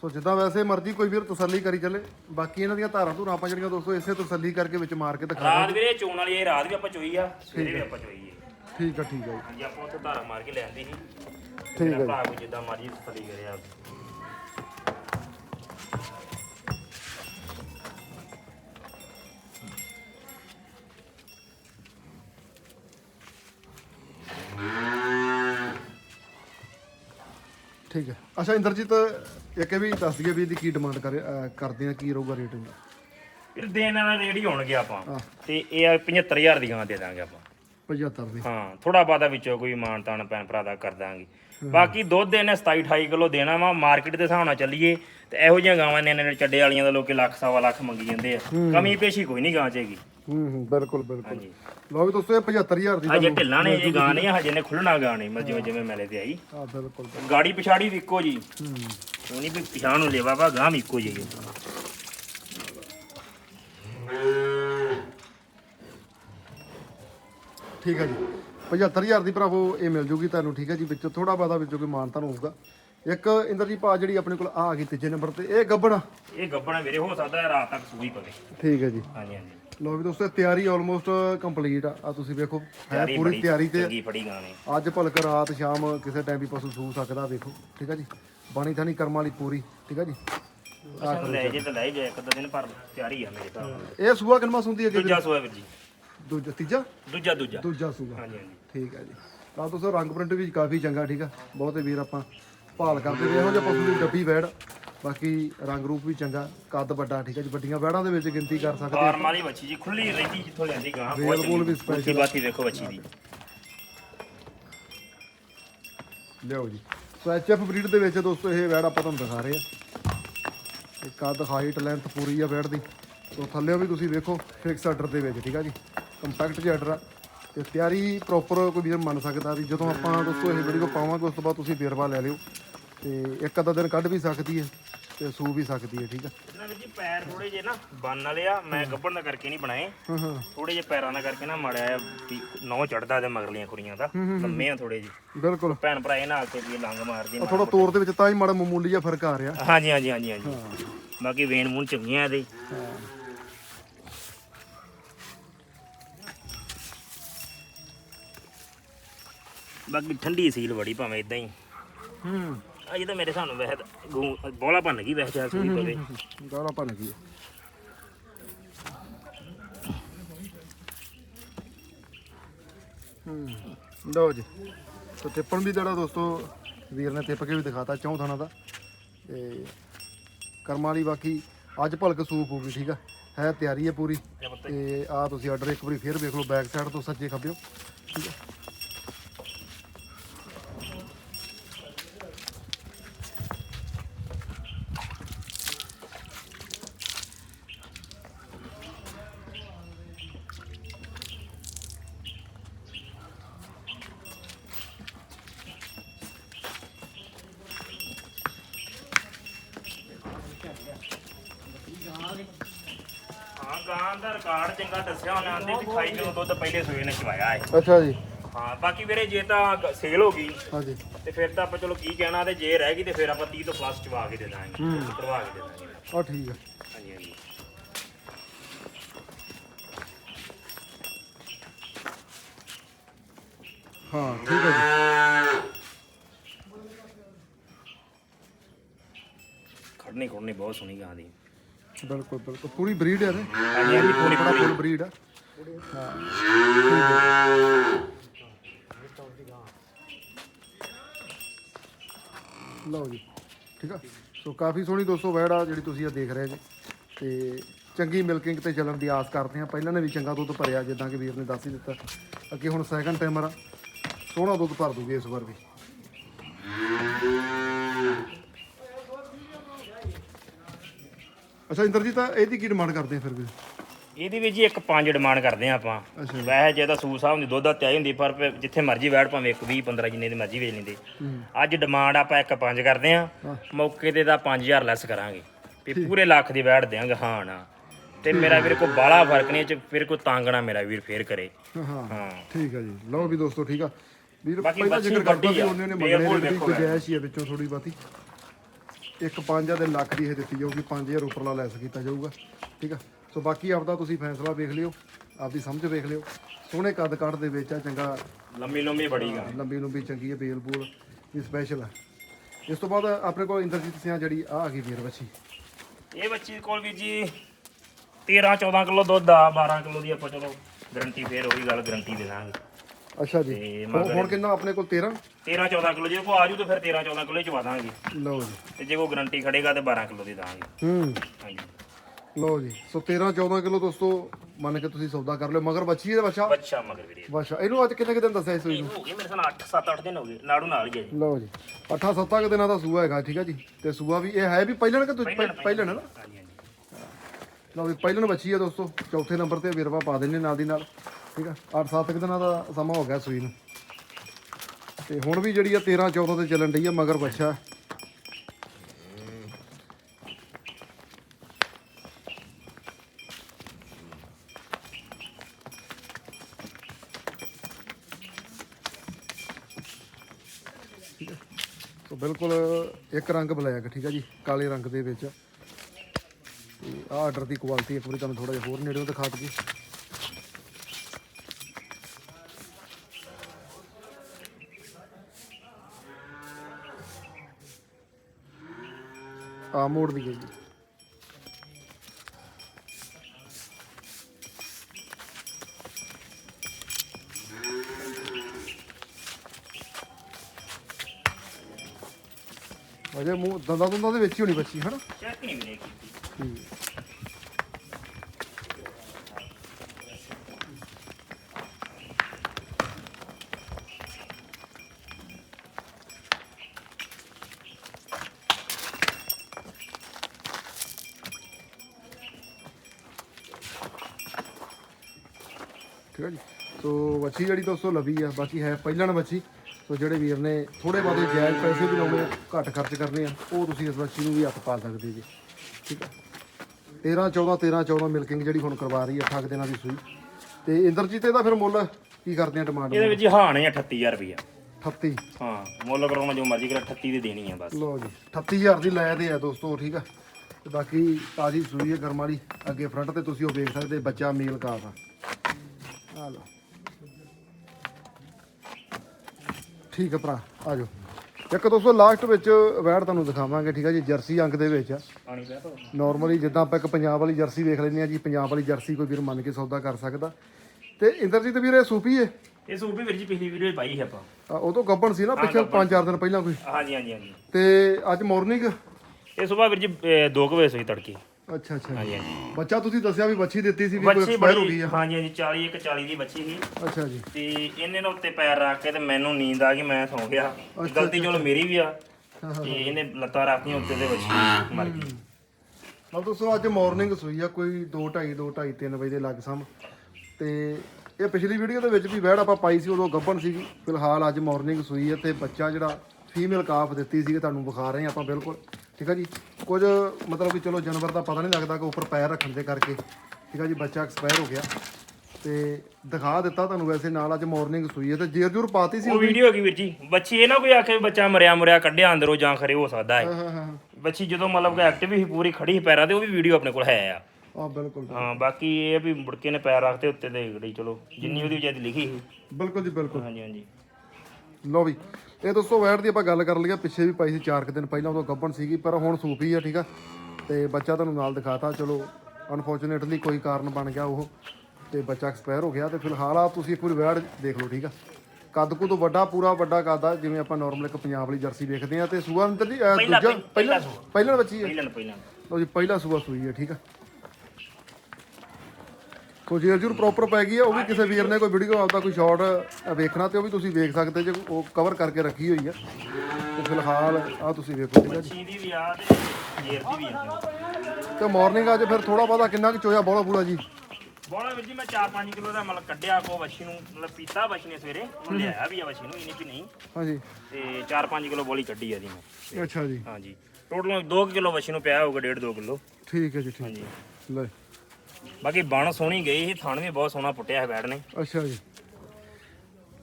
ਸੋ ਜਿੱਦਾਂ ਵੈਸੇ ਮਰਜ਼ੀ ਕੋਈ ਵੀਰ ਤਸੱਲੀ ਕਰੀ ਚੱਲੇ। ਬਾਕੀ ਇਹਨਾਂ ਦੀਆਂ ਧਾਰਾਂ ਧੂਰਾਂ ਆਪਾਂ ਜਿਹੜੀਆਂ ਦੋਸਤੋ ਇਸੇ ਤਸੱਲੀ ਕਰਕੇ ਵਿੱਚ ਮਾਰ ਕੇ ਦਿਖਾ ਰਾਤ ਵੀਰੇ ਚੋਣ ਵਾਲੀ ਇਹ ਰਾਤ ਵੀ ਆਪਾਂ ਚੋਈ ਆ ਸਵੇਰੇ ਵੀ ਆਪਾਂ ਚੋਈ ਹੈ ਠੀਕ ਆ ਠੀਕ ਆ ਜੀ। ਹਾਂਜੀ ਆਪਾਂ ਉੱਥੇ ਧਾਰਾ ਮਾਰ ਕੇ ਲੈਂਦੀ ਸੀ। ਠੀਕ ਹੈ ਕੋਈ ਜਿੱਦਾਂ ਮਰਜ਼ੀ ਤਸੱਲੀ ਕਰਿਆ ਠੀਕ ਹੈ। ਅੱਛਾ ਇੰਦਰਜੀਤ ਇੱਕ ਇਹ ਵੀ ਦੱਸ ਦਈਏ ਵੀ ਇਹਦੀ ਕੀ ਡਿਮਾਂਡ ਕਰਦੇ ਆ ਕੀ ਰਹੂਗਾ ਰੇਟ ਇਹਦਾ ਫਿਰ ਦੇਣ ਵਾਲਾ ਰੇਡੀ ਹੋਣਗੇ ਆਪਾਂ। ਹਾਂ। ਤੇ ਇਹ ਆ 75000 ਦੀ ਗਾਂ ਦੇ ਦਾਂਗੇ ਆਪਾਂ। 75 ਦੇ। ਹਾਂ ਥੋੜਾ ਬਾਦਾ ਵਿੱਚੋਂ ਕੋਈ ਮਾਨ ਤਾਨ ਭੈਣ ਭਰਾ ਦਾ ਕਰ ਦਾਂਗੇ। ਬਾਕੀ ਦੁੱਧ ਇਹਨੇ 27 28 ਕਿਲੋ ਦੇਣਾ ਵਾ ਮਾਰਕੀਟ ਦੇ ਹਿਸਾਬ ਨਾਲ ਚੱਲੀਏ ਤੇ ਇਹੋ ਜਿਹੀਆਂ ਗਾਵਾਂ ਨੇ ਨੇ ਚੱਡੇ ਵਾਲੀਆਂ ਦਾ ਲੋਕੀ ਲੱਖ ਸਵਾ ਲੱਖ ਮੰਗੀ ਜਾਂਦੇ ਆ। ਕਮੀ ਪੇਸ਼ੀ ਕੋਈ ਨਹੀਂ ਗਾਂ ਚ ਹੈਗੀ। ਹੂੰ ਹੂੰ ਬਿਲਕੁਲ ਬਿਲਕੁਲ। ਹਾਂਜੀ। ਲਓ ਵੀ ਦੋਸਤੋ ਇਹ 75000 ਦੀ ਅਜੇ ਢਿੱਲਾਂ ਨੇ ਇਹ ਗਾਂ ਨਹੀਂ ਹਜੇ ਨੇ ਖੁੱਲਣਾ ਗਾਂ ਨਹੀਂ ਮਤਲਬ ਜਿਵੇਂ ਜਿਵੇਂ ਮੈਲੇ ਤੇ ਆਈ। ਆ ਬਿਲਕੁਲ ਗਾੜੀ ਪਿਛਾੜੀ ਵੀ ਇੱਕੋ ਜੀ। ਹੂੰ। ਉਹ ਨਹੀਂ ਵੀ ਪਿਛਾਣ ਨੂੰ ਲੇਵਾ ਵਾ ਗਾਂ ਵੀ ਇੱਕੋ ਜੀ। ਹੈ। ਠੀਕ ਹੈ ਜੀ। 75000 ਦੀ ਭਰਾਵੋ ਇਹ ਮਿਲ ਜੂਗੀ ਤੁਹਾਨੂੰ ਠੀਕ ਹੈ ਜੀ। ਵਿੱਚੋਂ ਥੋੜਾ ਬਾਦਾ ਵਿੱਚੋਂ ਕੋਈ ਮਾਨਤਾ ਹੋਊਗਾ। ਇੱਕ ਇੰਦਰ ਜੀ ਭਾ ਜਿਹੜੀ ਆਪਣੇ ਕੋਲ ਆ ਆ ਗਈ ਤੀਜੇ ਨੰਬਰ ਤੇ ਇਹ ਗੱਬੜ ਆ। ਇਹ ਗੱਬਣਾ ਵੀਰੇ ਹੋ ਸਕਦਾ ਹੈ ਰਾਤ ਤੱਕ ਸੂਈ ਪਵੇ। ਠੀਕ ਹੈ ਜੀ। ਹਾਂਜੀ ਹਾਂਜੀ। ਲਓ ਵੀ ਦੋਸਤੋ ਤਿਆਰੀ ਆਲਮੋਸਟ ਕੰਪਲੀਟ ਆ। ਆਹ ਤੁਸੀਂ ਵੇਖੋ ਹੈ ਤਿਆਰੀ ਪੂਰੀ ਬੜੀ ਤਿਆਰੀ ਤੇ ਚੰਗੀ ਫੜੀ ਗਾਂ ਨੇ। ਅੱਜ ਭਲਕ ਰਾਤ ਸ਼ਾਮ ਕਿਸੇ ਟਾਈਮ ਵੀ ਪਸ਼ੂ ਸੂ ਸਕਦਾ ਵੇਖੋ। ਠੀਕ ਹੈ ਜੀ। ਬਾਣੀ ਥਾਣੀ ਕਰਮਾਂ ਵਾਲੀ ਪੂਰੀ ਠੀਕ ਹੈ ਜੀ। ਲੈ ਜੇ ਤਾਂ ਲੈ ਜੇ ਇੱਕ ਅੱਧਾ ਦਿਨ ਪਰ ਤਿਆਰੀ ਆ ਮੇਰੇ ਤਾਂ ਇਹ ਸੂਆ ਕਿੰਨਾ ਹੁੰਦੀ ਹੈ ਦੂਜਾ ਸੋਇਆ ਵੀਰ ਜੀ। ਦੂਜਾ ਤੀਜਾ? ਦੂਜਾ ਦੂਜਾ। ਦੂਜਾ ਸੂਆ ਹਾਂਜੀ ਹਾਂਜੀ। ਠੀਕ ਹੈ ਜੀ। ਤਾਂ ਦੋਸਤੋ ਰੰਗ ਪ੍ਰਿੰਟ ਵੀ ਕਾਫੀ ਚੰਗਾ ਠੀਕ ਆ। ਬਹੁਤੇ ਵੀਰ ਆਪਾਂ ਭਾਲ ਕਰਦੇ ਨੇ ਇਹੋ ਜਿਹੇ ਪਸ਼ੂ ਦੀ ਡੱਬੀ ਵੈੜ ਬਾਕੀ ਰੰਗ ਰੂਪ ਵੀ ਚੰਗਾ ਕੱਦ ਵੱਡਾ ਠੀਕ ਹੈ ਜੀ। ਵੱਡੀਆਂ ਵੈੜਾਂ ਦੇ ਵਿੱਚ ਗਿਣਤੀ ਕਰ ਸਕਦੇ ਆ ਫਾਰਮ ਵਾਲੀ ਬੱਚੀ ਜੀ ਖੁੱਲੀ ਰਹਿੰਦੀ ਜਿੱਥੋਂ ਲੈਂਦੀ ਗਾਂ ਬਹੁਤ ਵੇਲ ਬੂਲ ਵੀ special ਬਾਤੀ ਵੇਖੋ ਬੱਚੀ ਦੀ। ਲਿਆਓ ਜੀ। ਸੋ ਐਚਐਫ ਬਰੀਡ ਦੇ ਵਿੱਚ ਦੋਸਤੋ ਇਹ ਵੈੜ ਆਪਾਂ ਤੁਹਾਨੂੰ ਦਿਖਾ ਰਹੇ ਆ। ਤੇ ਕੱਦ ਹਾਈਟ ਲੈਂਥ ਪੂਰੀ ਆ ਵੈੜ ਦੀ। ਸੋ ਥੱਲੇ ਵੀ ਤੁਸੀਂ ਵੇਖੋ ਫਿਕਸ ਆਰਡਰ ਦੇ ਵਿੱਚ ਠੀਕ ਆ ਜੀ। ਕੰਪੈਕਟ ਜਿਹਾ ਆਰਡਰ ਆ ਤੇ ਤਿਆਰੀ ਪ੍ਰੋਪਰ ਕੋਈ ਵੀਰ ਮੰਨ ਸਕਦਾ ਵੀ ਜਦੋਂ ਆਪਾਂ ਦੋਸਤੋ ਇਹ ਵੀਡੀਓ ਪਾਵਾਂਗੇ ਉਸ ਤੋਂ ਬਾਅਦ ਤੁਸੀਂ ਵੇਰਵਾ ਲੈ ਲਿਓ। ਤੇ ਇੱਕ ਅੱਧਾ ਦਿਨ ਕੱਢ ਵੀ ਸਕਦੀ ਹੈ ਤੇ ਸੂ ਵੀ ਸਕਦੀ ਹੈ ਠੀਕ ਆ? ਇਹਨਾਂ ਵਿੱਚ ਪੈਰ ਥੋੜੇ ਜੇ ਨਾ ਬੰਨ ਵਾਲੇ ਆ ਮੈਂ ਗੱਬਣ ਦਾ ਕਰਕੇ ਨਹੀਂ ਬਣਾਏ। ਥੋੜੇ ਜੇ ਪੈਰਾਂ ਦਾ ਕਰਕੇ ਨਾ ਮਾੜਿਆ ਨੌ ਚੜਦਾ ਤੇ ਮਗਰਲੀਆਂ ਕੁੜੀਆਂ ਦਾ ਲੰਮੇ ਆ ਥੋੜੇ ਜੀ ਬਿਲਕੁਲ। ਭੈਣ ਭਰਾ ਇਹ ਨਾਲ ਤੇ ਵੀ ਲੰਗ ਮਾਰਦੀ ਉਹ ਥੋੜਾ ਤੋਰ ਦੇ ਵਿੱਚ ਤਾਂ ਹੀ ਮਾੜਾ ਮਾਮੂਲੀ ਜਿਹਾ ਫ਼ਰਕ ਆ ਰਿਹਾ। ਹਾਂਜੀ ਹਾਂਜੀ ਹਾਂਜੀ ਹਾਂਜੀ। ਬਾਕੀ ਵੇਨ ਮੂਨ ਚੰਗੀਆਂ ਇਹਦੇ। ਬਾਕੀ ਠੰਡੀ ਸੀਲ ਬੜੀ ਭਾਵੇਂ ਇਦਾਂ ਹੀ। ਹੂੰ। ਅਜੇ ਤਾਂ ਮੇਰੇ ਸਾਨੂੰ ਤਾਂ ਗਊ ਬੋਲਾ ਭੰਨ ਗਈ ਵੈਸੇ ਚਾਹ ਸੂਈ ਪਵੇ। ਗਾਲਾ ਭੰਨ ਗਈ। ਹੂੰ ਲਓ ਜੀ। ਸੋ ਟਿੱਪਣ ਵੀ ਜਿਹੜਾ ਦੋਸਤੋ ਵੀਰ ਨੇ ਟਿੱਪ ਕੇ ਵੀ ਦਿਖਾਤਾ ਚੌਂ ਥਾਣਾ ਦਾ। ਤੇ ਕਰਮਾਂ ਵਾਲੀ ਬਾਕੀ ਅੱਜ ਭਲਕ ਸੂਪ ਹੋਊਗੀ ਠੀਕ ਆ? ਹੈ ਤਿਆਰੀ ਹੈ ਪੂਰੀ। ਤੇ ਆ ਤੁਸੀਂ ਆਰਡਰ ਇੱਕ ਵਾਰੀ ਫੇਰ ਵੇਖ ਲਓ ਬੈਕ ਸਾਈਡ ਤੋਂ ਸੱਜੇ ਖੱਬਿਓ। ਠੀਕ ਆ? ਦਾ ਰਿਕਾਰਡ ਚੰਗਾ ਦੱਸਿਆ ਉਹਨੇ ਆਂਦੇ ਵੀ 28 ਕਿਲੋ ਦੁੱਧ ਪਹਿਲੇ ਸੂਏ ਨੇ ਚਵਾਇਆ ਹੈ ਅੱਛਾ ਜੀ। ਹਾਂ ਬਾਕੀ ਵੀਰੇ ਜੇ ਤਾਂ ਸੇਲ ਹੋ ਗਈ ਹਾਂਜੀ। ਤੇ ਫਿਰ ਤਾਂ ਆਪਾਂ ਚਲੋ ਕੀ ਕਹਿਣਾ ਤੇ ਜੇ ਰਹਿ ਗਈ ਤੇ ਫਿਰ ਆਪਾਂ 30 ਤੋਂ ਪਲੱਸ ਚਵਾ ਕੇ ਦੇ ਦਾਂਗੇ ਕਰਵਾ ਕੇ ਦੇ ਦਾਂਗੇ। ਆ ਠੀਕ ਆ। ਹਾਂਜੀ ਹਾਂਜੀ। ਹਾਂ ਠੀਕ ਹੈ ਜੀ। ਖੜਨੀ ਖੜਨੀ ਬਹੁਤ ਸੋਹਣੀ ਗਾਂ ਦੀ। ਬਿਲਕੁਲ ਬਿਲਕੁਲ। ਪੂਰੀ ਬਰੀਡ ਹੈ ਨੇ ਹਾਂਜੀ ਹਾਂਜੀ ਪੂਰੀ ਬੜਾ ਫੁੱਲ ਬਰੀਡ ਆ ਹਾਂ। ਲਓ ਜੀ ਠੀਕ ਆ? ਸੋ ਕਾਫੀ ਸੋਹਣੀ ਦੋਸਤੋ ਵੈੜ ਆ ਜਿਹੜੀ ਤੁਸੀਂ ਇਹ ਦੇਖ ਰਹੇ ਜੀ। ਤੇ ਚੰਗੀ ਮਿਲਕਿੰਗ ਤੇ ਚੱਲਣ ਦੀ ਆਸ ਕਰਦੇ ਆ ਪਹਿਲਾਂ ਨੇ ਵੀ ਚੰਗਾ ਦੁੱਧ ਭਰਿਆ ਜਿੱਦਾਂ ਕਿ ਵੀਰ ਨੇ ਦੱਸ ਹੀ ਦਿੱਤਾ। ਅੱਗੇ ਹੁਣ ਸੈਕੰਡ ਟਾਈਮਰ ਆ। ਸੋਹਣਾ ਦੁੱਧ ਭਰ ਦੂਗੇ ਇਸ ਵਾਰ ਵੀ। ਅੱਛਾ ਇੰਦਰਜੀਤ ਤਾਂ ਇਹਦੀ ਕੀ ਡਿਮਾਂਡ ਕਰਦੇ ਆ ਫਿਰ ਵੀ? ਇਹਦੀ ਵੀ ਜੀ ਇੱਕ ਪੰਜ ਡਿਮਾਂਡ ਕਰਦੇ ਆ ਆਪਾਂ। ਵੈਸੇ ਜੇ ਤਾਂ ਸੂ ਸਾਹਿਬ ਦੀ ਦੁੱਧ ਦਾ ਤਿਆਈ ਹੁੰਦੀ ਪਰ ਫਿਰ ਜਿੱਥੇ ਮਰਜ਼ੀ ਵੈੜ ਭਾਵੇਂ ਇੱਕ 20 15 ਜਿੰਨੇ ਦੀ ਮਰਜ਼ੀ ਵੇਚ ਲੈਂਦੇ। ਅੱਜ ਡਿਮਾਂਡ ਆਪਾਂ ਇੱਕ ਪੰਜ ਕਰਦੇ ਆ। ਮੌਕੇ ਤੇ ਤਾਂ 5000 ਲੈਸ ਕਰਾਂਗੇ। ਵੀ ਪੂਰੇ ਲੱਖ ਦੀ ਵੈੜ ਦੇਾਂਗੇ ਹਾਂ ਨਾ। ਤੇ ਮੇਰਾ ਵੀਰ ਕੋਈ ਬਾਲਾ ਫ਼ਰਕ ਨਹੀਂ ਚ ਫਿਰ ਕੋਈ ਤਾਂਗਣਾ ਮੇਰਾ ਵੀਰ ਫੇਰ ਕਰੇ। ਹਾਂ ਠੀਕ ਹੈ ਜੀ। ਲਓ ਵੀ ਦੋਸਤੋ ਠੀਕ ਆ। ਵੀਰ ਪਹਿਲਾਂ ਜ਼ਿਕਰ ਕਰਦਾ ਸੀ ਆ, ਉਹਨੇ ਨੇ ਮੰਗਣੇ ਬੂਲ ਨੇ ਵੀ ਵੇਖੋ ਗੁੰਜਾਇਸ਼ ਹੀ ਹੈ ਵਿੱਚੋਂ ਥੋੜੀ ਬਾਤੀ ਇੱਕ 5000 ਦੇ ਲੱਖ ਦੀ ਇਹ ਦਿੱਤੀ ਜਾਊਗੀ 5000 ਉੱਪਰਲਾ ਲੈਸ ਕੀਤਾ ਜਾਊਗਾ ਠੀਕ ਆ? ਸੋ ਬਾਕੀ ਆਪਦਾ ਤੁਸੀਂ ਫੈਸਲਾ ਵੇਖ ਲਿਓ ਆਪਦੀ ਸਮਝ ਵੇਖ ਲਿਓ। ਸੋਹਣੇ ਕੱਦ ਕੱਦ ਦੇ ਵਿੱਚ ਆ ਚੰਗਾ। ਲੰਮੀ ਲੰਮੀ ਬੜੀ ਗਾ। ਲੰਬੀ ਲੰਬੀ ਚੰਗੀ ਹੈ ਬੇਲ ਬੂਲ ਵੀ ਸਪੈਸ਼ਲ ਆ। ਇਸ ਤੋਂ ਬਾਅਦ ਆਪਣੇ ਕੋਲ ਇੰਦਰਜੀਤ ਸਿੰਘ ਜਿਹੜੀ ਆ ਆ ਗਈ ਵੀਰ ਬੱਚੀ ਇਹ ਬੱਚੀ ਕੋਲ ਵੀ ਜੀ 13 14 ਕਿਲੋ ਦੁੱਧ ਆ 12 ਕਿਲੋ ਦੀ ਆਪਾਂ ਚਲੋ ਗਰੰਟੀ ਫੇਰ ਉਹੀ ਗੱਲ ਗਰੰਟੀ ਦੇ ਦਾਂਗੇ। ਅੱਛਾ ਜੀ। ਤੇ ਹੁਣ ਹੁਣ ਕਿੰਨਾ ਆਪਣੇ ਕੋਲ? 13 13 14 ਕਿਲੋ ਜੇ ਕੋ ਆਜੂ ਤਾਂ ਫਿਰ 13 14 ਕਿਲੋ ਹੀ ਚਵਾ ਦਾਂਗੇ। ਲਓ ਜੀ। ਤੇ ਜੇ ਕੋ ਗਰੰਟੀ ਖੜੇਗਾ ਤੇ 12 ਕਿਲੋ ਦੀ ਦਾਂਗੇ। ਹੂੰ। ਹਾਂਜੀ। ਲਓ ਜੀ। ਸੋ 13 14 ਕਿਲੋ ਦੋਸਤੋ ਮੰਨ ਕੇ ਤੁਸੀਂ ਸੌਦਾ ਕਰ ਲਿਓ। ਮਗਰ ਬੱਚੀ ਦਾ ਬੱਚਾ? ਬੱਚਾ ਮਗਰ ਵੀਰੇ। ਬੱਚਾ। ਇਹਨੂੰ ਅੱਜ ਕਿੰਨੇ ਕੁ ਦਿਨ ਦੱਸਿਆ ਇਸ ਸੂਈ ਨੂੰ? ਹੋ ਗਏ ਮੇਰੇ ਸਾਲ 8 7 8 ਦਿਨ ਹੋ ਗਏ। ਨਾੜੂ ਨਾਲ ਹੀ ਹੈ ਜੀ। ਲਓ ਜੀ। 8 7 ਕੁ ਦਿਨਾਂ ਦਾ ਸੂਆ ਹੈਗਾ ਠੀਕ ਹੈ ਜੀ। ਤੇ ਸੂਆ ਵੀ ਇਹ ਹੈ ਵੀ ਪਹਿਲਣ ਕਿ ਤੁਸੀਂ? ਪਹਿਲਣ ਹੈ ਨਾ? ਹਾਂਜੀ ਹਾਂਜੀ। ਲਓ ਵੀ ਪਹਿਲਣ ਬੱਚੀ ਹੈ ਦੋਸਤੋ। ਚੌਥੇ ਨੰਬਰ ਤੇ ਵਿਰਵਾ ਪਾ ਦਿੰਨੇ ਨਾਲ ਦੀ ਨਾਲ। ਠੀਕ ਆ? 8 7 ਦਿਨਾਂ ਦਾ ਸਮਾਂ ਹੋ ਗਿਆ ਸੂਈ ਨੂੰ। ਤੇ ਹੁਣ ਵੀ ਜਿਹੜੀ ਆ 13 14 ਤੇ ਚੱਲਣ ਡਈ ਆ, ਮਗਰ ਬੱਚਾ ਸੋ ਬਿਲਕੁਲ ਇੱਕ ਰੰਗ ਬਲੈਕ, ਠੀਕ ਆ ਜੀ, ਕਾਲੇ ਰੰਗ ਦੇ ਵਿੱਚ। ਤੇ ਆਰਡਰ ਦੀ ਕੁਆਲਿਟੀ ਇੱਕ ਵਾਰੀ ਤੁਹਾਨੂੰ ਥੋੜਾ ਜਿਹਾ ਹੋਰ ਨੇੜਿਓਂ ਦਿਖਾ ਦਈਏ। ਆ ਮੋੜ ਦੀ ਗਈ ਜੀ। ਅਜੇ ਮੂੰਹ ਦੰਦਾਂ ਦੁੰਦਾਂ ਦੇ ਵਿੱਚ ਹੀ ਹੋਣੀ ਬੱਚੀ ਹਨਾ? ਚੈੱਕ ਨਹੀਂ ਕੀਤੀ ਠੀਕ। ਹੈ। ਠੀਕ ਹੈ ਜੀ? ਸੋ ਵੱਛੀ ਜਿਹੜੀ ਦੋਸਤੋ ਲਵੀ ਆ ਬਾਕੀ ਹੈ ਪਹਿਲਣ ਵੱਛੀ। ਸੋ ਜਿਹੜੇ ਵੀਰ ਨੇ ਥੋੜੇ ਬਾਦੇ ਜਾਇਜ਼ ਪੈਸੇ ਵੀ ਲਾਉਣੇ ਘੱਟ ਖਰਚ ਕਰਨੇ ਆ ਉਹ ਤੁਸੀਂ ਇਸ ਵੱਛੀ ਨੂੰ ਵੀ ਹੱਥ ਪਾ ਸਕਦੇ ਜੀ। ਠੀਕ ਹੈ 13 14 13 14 ਮਿਲਕਿੰਗ ਜਿਹੜੀ ਹੁਣ ਕਰਵਾ ਰਹੀ ਹੈ 8 ਦਿਨਾਂ ਦੀ ਸੂਈ। ਤੇ ਇੰਦਰਜੀਤ ਇਹਦਾ ਫਿਰ ਮੁੱਲ ਕੀ ਕਰਦੇ ਆ ਡਿਮਾਂਡ ਇਹਦੇ ਵਿੱਚ ਹਾਂ ਨੇ 38000 ਰੁਪਇਆ 38 ਹਾਂ ਮੁੱਲ ਕਰਾਉਣਾ ਜੋ ਮਰਜ਼ੀ ਕਰਾ 38 ਦੀ ਦੇਣੀ ਆ ਬਸ। ਲਓ ਜੀ 38000 ਦੀ ਲੈ ਦੇ ਆ ਦੋਸਤੋ ਠੀਕ ਆ? ਤੇ ਬਾਕੀ ਤਾਜੀ ਸੂਈ ਹੈ ਗਰਮ ਵਾਲੀ ਅੱਗੇ ਫਰੰਟ ਤੇ ਤੁਸੀਂ ਉਹ ਵੇਖ ਸਕਦੇ ਬੱਚਾ ਮੇਲ ਕਾਫ ਆ। ਆ ਲਓ। ਠੀਕ ਹੈ ਭਰਾ ਆ ਜਾਓ। ਇੱਕ ਦੋਸਤੋ ਲਾਸਟ ਵਿੱਚ ਵੈੜ ਤੁਹਾਨੂੰ ਦਿਖਾਵਾਂਗੇ ਠੀਕ ਆ ਜੀ ਜਰਸੀ ਅੰਕ ਦੇ ਵਿੱਚ। ਨਾਰਮਲੀ ਜਿੱਦਾਂ ਆਪਾਂ ਇੱਕ ਪੰਜਾਬ ਵਾਲੀ ਜਰਸੀ ਵੇਖ ਲੈਂਦੇ ਆ ਜੀ ਪੰਜਾਬ ਵਾਲੀ ਜਰਸੀ ਕੋਈ ਵੀਰ ਮੰਨ ਕੇ ਸੌਦਾ ਕਰ ਸਕਦਾ। ਤੇ ਇੰਦਰਜੀਤ ਵੀਰ ਇਹ ਸੂਪੀ ਹੈ ਇਹ ਵੀ ਵੀਰ ਜੀ ਪਿਛਲੀ ਵੀਡੀਓ ਪਾਈ ਸੀ ਆਪਾਂ। ਉਦੋਂ ਗੱਬਣ ਸੀ ਨਾ ਪਿੱਛੇ 5-4 ਦਿਨ ਪਹਿਲਾਂ ਕੋਈ? ਹਾਂਜੀ ਹਾਂਜੀ ਹਾਂਜੀ। ਤੇ ਅੱਜ ਮਾਰਨਿੰਗ ਇਹ ਸਵੇਰ ਵੀਰ ਜੀ 2 ਵਜੇ ਸੋਈ ਤੜਕੇ। ਅੱਛਾ ਅੱਛਾ। ਹਾਂਜੀ ਹਾਂਜੀ। ਬੱਚਾ ਤੁਸੀਂ ਦੱਸਿਆ ਵੀ ਬੱਚੀ ਦਿੱਤੀ ਸੀ ਵੀ ਕੋਈ ਬੱਚੀ ਐਕਸਪਾਇਰ ਹੋ ਬੜੀ ਗਈ ਆ। ਹਾਂਜੀ ਹਾਂਜੀ 40 ਇੱਕ 40 ਦੀ ਬੱਚੀ ਸੀ। ਅੱਛਾ ਜੀ। ਤੇ ਇਹਨੇ ਨਾ ਉੱਤੇ ਪੈਰ ਰੱਖ ਕੇ ਤੇ ਮੈਨੂੰ ਨੀਂਦ ਆ ਗਈ ਮੈਂ ਸੌਂ ਗਿਆ। ਗਲਤੀ ਚਲੋ ਮੇਰੀ ਵੀ ਆ। ਤੇ ਇਹਨੇ ਲੱਤਾਂ ਰੱਖੀਆਂ ਉੱਤੇ ਤੇ ਬੱਚੀ ਮਰ ਗਈ। ਮਤਲਬ ਦੋਸਤੋ ਅੱਜ ਮਾਰਨਿੰਗ ਸੂਈ ਆ ਕੋਈ 2:30 2:30 3 ਵਜੇ ਦੇ ਲੱਗ ਸਮ। ਤੇ ਇਹ ਪਿਛਲੀ ਵੀਡੀਓ ਦੇ ਵਿੱਚ ਵੀ ਵਹਿੜ ਆਪਾਂ ਪਾਈ ਸੀ ਉਦੋਂ ਗੱਭਣ ਸੀਗੀ। ਫਿਲਹਾਲ ਅੱਜ ਮਾਰਨਿੰਗ ਸੂਈ ਹੈ ਤੇ ਬੱਚਾ ਜਿਹੜਾ ਫੀਮੇਲ ਕਾਫ ਦਿੱਤੀ ਸੀ ਤੁਹਾਨੂੰ ਵਿਖਾ ਰਹੇ ਆਪਾਂ ਬਿਲਕੁਲ। ਠੀਕ ਆ ਜੀ? ਕੁਝ ਮਤਲਬ ਕਿ ਚਲੋ ਜਾਨਵਰ ਦਾ ਪਤਾ ਨਹੀਂ ਲੱਗਦਾ ਕਿ ਉੱਪਰ ਪੈਰ ਰੱਖਣ ਦੇ ਕਰਕੇ। ਠੀਕ ਆ ਜੀ? ਬੱਚਾ ਐਕਸਪਾਇਰ ਹੋ ਗਿਆ। ਤੇ ਦਿਖਾ ਦਿੱਤਾ ਤੁਹਾਨੂੰ ਵੈਸੇ ਨਾਲ ਅੱਜ ਮਾਰਨਿੰਗ ਸੂਈ ਹੈ ਤੇ ਜੇਰ ਜੂਰ ਪਾਤੀ ਸੀ ਉਹ ਵੀਡੀਓ ਹੈਗੀ ਵੀਰ ਜੀ। ਬੱਚੀ ਇਹ ਨਾ ਕੋਈ ਆਖੇ ਬੱਚਾ ਮਰਿਆ ਮਰਿਆ ਕੱਢਿਆ ਅੰਦਰੋਂ ਜਾਂ ਖਰੇ ਹੋ ਸਕਦਾ ਹੈ। ਹਾਂ ਹਾਂ ਬੱਚੀ ਜਦੋਂ ਮਤਲਬ ਕਿ ਐਕਟਿਵ ਹੀ ਪੂਰੀ ਖੜੀ ਸੀ ਪੈਰਾਂ ਤੇ ਉਹ ਵੀ ਵੀਡੀਓ ਆਪਣੇ ਕੋਲ ਹੈ ਆ। ਆ ਬਿਲਕੁਲ ਹਾਂ ਬਾਕੀ ਇਹ ਵੀ ਮੁੜਕੇ ਨੇ ਪੈਰ ਰੱਖਤੇ ਉੱਤੇ ਤੇ ਗੜੀ ਚਲੋ ਜਿੰਨੀ ਉਹਦੀ ਵਿਚਾਰੀ ਲਿਖੀ ਸੀ। ਬਿਲਕੁਲ ਜੀ ਬਿਲਕੁਲ। ਹਾਂਜੀ ਹਾਂਜੀ। ਲਓ ਵੀ। ਇਹ ਦੋਸਤੋ ਵੈਟ ਦੀ ਆਪਾਂ ਗੱਲ ਕਰ ਲਈਏ ਪਿੱਛੇ ਵੀ ਪਾਈ ਸੀ 4 ਕੁ ਦਿਨ ਪਹਿਲਾਂ ਉਦੋਂ ਗੱਭਣ ਸੀਗੀ ਪਰ ਹੁਣ ਸੂਪੀ ਆ ਠੀਕ ਆ। ਤੇ ਬੱਚਾ ਤੁਹਾਨੂੰ ਨਾਲ ਦਿਖਾਤਾ ਚਲੋ ਅਨਫੋਰਚੂਨੇਟਲੀ ਕੋਈ ਕਾਰਨ ਬਣ ਗਿਆ ਉਹ ਤੇ ਬੱਚਾ ਐਕਸਪਾਇਰ ਹੋ ਗਿਆ ਤੇ ਫਿਲਹਾਲ ਆ ਤੁਸੀਂ ਪੂਰੀ ਵੈਟ ਦੇਖ ਲਓ ਠੀਕ ਆ। ਕੱਦ ਕੁ ਤੋਂ ਵੱਡਾ ਪੂਰਾ ਵੱਡਾ ਕੱਦ ਆ ਜਿਵੇਂ ਆਪਾਂ ਨਾਰਮਲ ਇੱਕ ਪੰਜਾਬ ਵਾਲੀ ਜਰਸੀ ਵੇਖਦੇ ਆ ਤੇ ਸੂਆ ਅੰਦਰ ਦੀ ਅਹ, ਦੂਜਾ ਪਹਿਲਾ। ਪਹਿਲਾਂ ਬੱਚੀ ਹੈ। ਪਹਿਲਾਂ ਪਹਿਲਾਂ। ਲਓ ਜੀ ਪਹਿਲਾ ਸੂਆ ਸੂਈ ਹੈ ਠੀਕ ਆ। ਕੋ ਜੇ ਜਰੂਰ ਪ੍ਰੋਪਰ ਪੈ ਗਈ ਆ ਉਹ ਵੀ ਕਿਸੇ ਵੀਰ ਨੇ ਕੋਈ ਵੀਡੀਓ ਆਪਦਾ ਕੋਈ ਸ਼ਾਰਟ ਵੇਖਣਾ ਤੇ ਉਹ ਵੀ ਤੁਸੀਂ ਵੇਖ ਸਕਦੇ ਜੇ ਉਹ ਕਵਰ ਕਰਕੇ ਰੱਖੀ ਹੋਈ ਆ। ਤੇ ਫਿਲਹਾਲ ਆ ਤੁਸੀਂ ਵੇਖੋ ਠੀਕ ਆ ਜੀ। ਬੱਚੀ ਦੀ ਵੀ ਆ ਤੇ ਜੇਰ ਦੀ ਵੀ ਆ। ਤੇ ਮਾਰਨਿੰਗ ਅੱਜ ਫਿਰ ਥੋੜਾ ਬਹੁਤਾ ਕਿੰਨਾ ਕੁ ਚੋਇਆ ਬੋਲਾ ਬੂਲਾ ਜੀ? ਬੋਲਾ ਵੀਰ ਜੀ ਮੈਂ 4-5 ਕਿਲੋ ਦਾ ਮਤਲਬ ਕੱਢਿਆ ਕੋ ਬੱਚੀ ਨੂੰ ਮਤਲਬ ਪੀਤਾ ਬੱਚੀ ਨੇ ਸਵੇਰੇ ਉਹ ਲਿਆਇਆ ਵੀ ਆ ਬੱਚੀ ਨੂੰ ਇਹਨੇ ਵੀ ਨਹੀਂ। ਹਾਂਜੀ। ਤੇ 4-5 ਕਿਲੋ ਬੋਲੀ ਕੱਢੀ ਆ ਦੀ ਮੈਂ। ਅੱਛਾ ਜੀ। ਹਾਂਜੀ। ਟੋਟਲ 2 ਕਿਲੋ ਬੱਚੀ ਨੂੰ ਪਿਆ ਹੋਊਗਾ 1.5-2 ਕਿਲੋ। ਠੀਕ ਹੈ ਜੀ ਠੀਕ। ਹਾਂਜੀ। ਲੈ। ਬਾਕੀ ਬਣ ਸੋਹਣੀ ਗਈ ਸੀ, ਥਣ ਵੀ ਬਹੁਤ ਸੋਹਣਾ ਪੁੱਟਿਆ ਹੈ ਬੈੜ ਨੇ। ਅੱਛਾ ਜੀ।